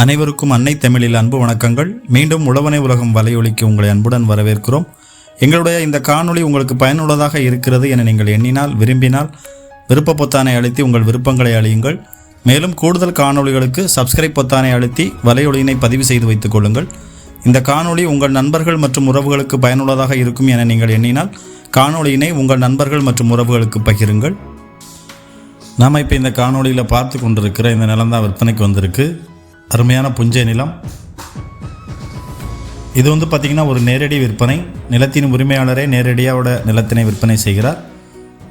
அனைவருக்கும் அன்னை தமிழில் அன்பு வணக்கங்கள். மீண்டும் உழவனை உலகம் வலையொலிக்கு உங்களை அன்புடன் வரவேற்கிறோம். எங்களுடைய இந்த காணொளி உங்களுக்கு பயனுள்ளதாக இருக்கிறது என நீங்கள் எண்ணினால் விரும்பினால் விருப்ப பொத்தானை அழுத்தி உங்கள் விருப்பங்களை அழியுங்கள். மேலும் கூடுதல் காணொளிகளுக்கு சப்ஸ்கிரைப் பொத்தானை அழுத்தி வலையொலியினை பதிவு செய்து வைத்துக் கொள்ளுங்கள். இந்த காணொளி உங்கள் நண்பர்கள் மற்றும் உறவுகளுக்கு பயனுள்ளதாக இருக்கும் என நீங்கள் எண்ணினால் காணொளியினை உங்கள் நண்பர்கள் மற்றும் உறவுகளுக்கு பகிருங்கள். நாம் இப்போ இந்த காணொளியில் பார்த்து கொண்டிருக்கிற இந்த நிலம் தான் விற்பனைக்கு வந்திருக்கு. அருமையான புஞ்சை நிலம். இது வந்து பார்த்திங்கன்னா ஒரு நேரடி விற்பனை. நிலத்தின் உரிமையாளரே நேரடியாவோட நிலத்தினை விற்பனை செய்கிறார்.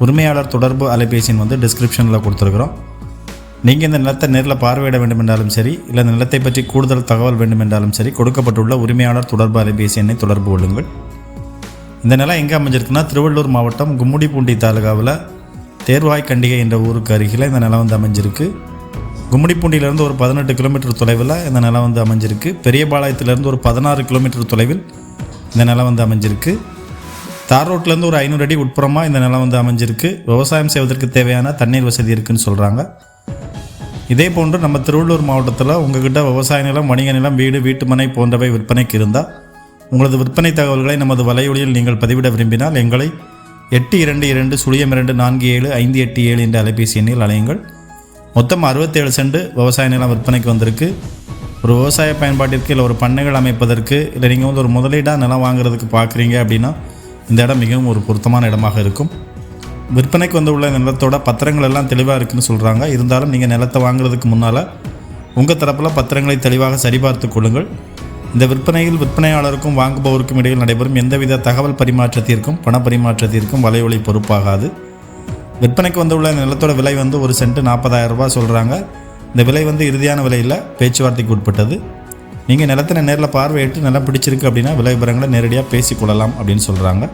உரிமையாளர் தொடர்பு அலைபேசியின் வந்து டிஸ்கிரிப்ஷனில் கொடுத்துருக்குறோம். நீங்கள் இந்த நிலத்தை நேரில் பார்வையிட வேண்டும் என்றாலும் சரி இல்லை இந்த நிலத்தை பற்றி கூடுதல் தகவல் வேண்டும் என்றாலும் சரி கொடுக்கப்பட்டுள்ள உரிமையாளர் தொடர்பு அலைபேசி எண்ணை தொடர்பு கொள்ளுங்கள். இந்த நிலம் எங்கே அமைஞ்சிருக்குன்னா திருவள்ளூர் மாவட்டம் கும்முடிப்பூண்டி தாலுகாவில் தேர்வாய் கண்டிகை என்ற ஊருக்கு அருகில் இந்த நிலம் வந்து அமைஞ்சிருக்கு. கும்முடிப்பூண்டியிலேருந்து ஒரு பதினெட்டு கிலோமீட்டர் தொலைவில் இந்த நிலம் வந்து அமைஞ்சிருக்கு. பெரியபாளையத்திலேருந்து ஒரு பதினாறு கிலோமீட்டர் தொலைவில் இந்த நிலம் வந்து அமைஞ்சிருக்கு. தார் ரோட்லேருந்து ஒரு ஐநூறு அடி உட்புறமாக இந்த நிலம் வந்து அமைஞ்சிருக்கு. விவசாயம் செய்வதற்கு தேவையான தண்ணீர் வசதி இருக்குன்னு சொல்கிறாங்க இதே போன்று நம்ம திருவள்ளூர் மாவட்டத்தில் உங்ககிட்ட விவசாய நிலம் வணிக நிலம் வீடு வீட்டுமனை போன்றவை விற்பனைக்கு இருந்தால் உங்களது விற்பனை தகவல்களை நமது வலையொலியில் நீங்கள் பதிவிட விரும்பினால் எங்களை எட்டு இரண்டு இரண்டு சுழியம் இரண்டு நான்கு ஏழு ஐந்து எட்டு ஏழு என்ற அலைபேசி எண்ணில் அலையுங்கள் மொத்தம் அறுபத்தேழு சென்ட் விவசாய நிலம் விற்பனைக்கு வந்திருக்கு. ஒரு விவசாய பயன்பாட்டிற்கு இல்லை ஒரு பண்ணைகள் அமைப்பதற்கு இல்லை நீங்கள் வந்து ஒரு முதலீடாக நிலம் வாங்குறதுக்கு பார்க்குறீங்க அப்படின்னா இந்த இடம் மிகவும் ஒரு பொருத்தமான இடமாக இருக்கும். விற்பனைக்கு வந்து உள்ள நிலத்தோட பத்திரங்கள் எல்லாம் தெளிவாக இருக்குன்னு சொல்கிறாங்க இருந்தாலும் நீங்கள் நிலத்தை வாங்குறதுக்கு முன்னால் உங்கள் தரப்பில் பத்திரங்களை தெளிவாக சரிபார்த்து கொள்ளுங்கள். இந்த விற்பனையில் விற்பனையாளருக்கும் வாங்குபவருக்கும் இடையில் நடைபெறும் எந்தவித தகவல் பரிமாற்றத்திற்கும் பண பரிமாற்றத்திற்கும் வலையொலி பொறுப்பாகாது. விற்பனைக்கு வந்துள்ள இந்த நிலத்தோட விலை வந்து ஒரு சென்ட் நாற்பதாயிரம் ரூபாய் சொல்கிறாங்க இந்த விலை வந்து இறுதியான விலையில் பேச்சுவார்த்தைக்கு உட்பட்டது. நீங்கள் நிலத்தினை நேரில் பார்வையிட்டு நிலம் பிடிச்சிருக்கு அப்படின்னா விலை விவரங்களை நேரடியாக பேசிக்கொள்ளலாம் அப்படின்னு சொல்கிறாங்க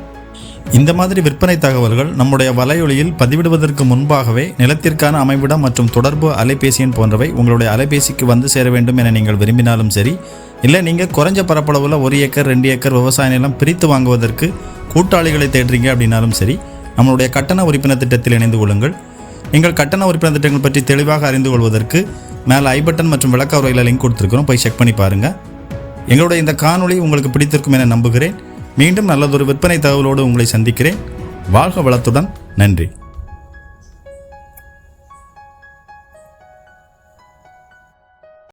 இந்த மாதிரி விற்பனை தகவல்கள் நம்முடைய வலையொலியில் பதிவிடுவதற்கு முன்பாகவே நிலத்திற்கான அமைவிடம் மற்றும் தொடர்பு அலைபேசி எண் போன்றவை உங்களுடைய அலைபேசிக்கு வந்து சேர வேண்டும் என நீங்கள் விரும்பினாலும் சரி இல்லை நீங்கள் குறைஞ்ச பரப்பளவில் ஒரு ஏக்கர் ரெண்டு ஏக்கர் விவசாய நிலம் பிரித்து வாங்குவதற்கு கூட்டாளிகளை தேடுறீங்க அப்படின்னாலும் சரி நம்மளுடைய கட்டண உறுப்பினர் திட்டத்தில் இணைந்து கொள்ளுங்கள். எங்கள் கட்டண உறுப்பினர் திட்டங்கள் பற்றி தெளிவாக அறிந்து கொள்வதற்கு மேலே ஐ பட்டன் மற்றும் விளக்க உரையில் லிங்க் கொடுத்துருக்குறோம். போய் செக் பண்ணி பாருங்கள் எங்களுடைய இந்த காணொளி உங்களுக்கு பிடித்திருக்கும் என நம்புகிறேன். மீண்டும் நல்லதொரு விற்பனை தகவலோடு உங்களை சந்திக்கிறேன். வாழ்க வளத்துடன். நன்றி.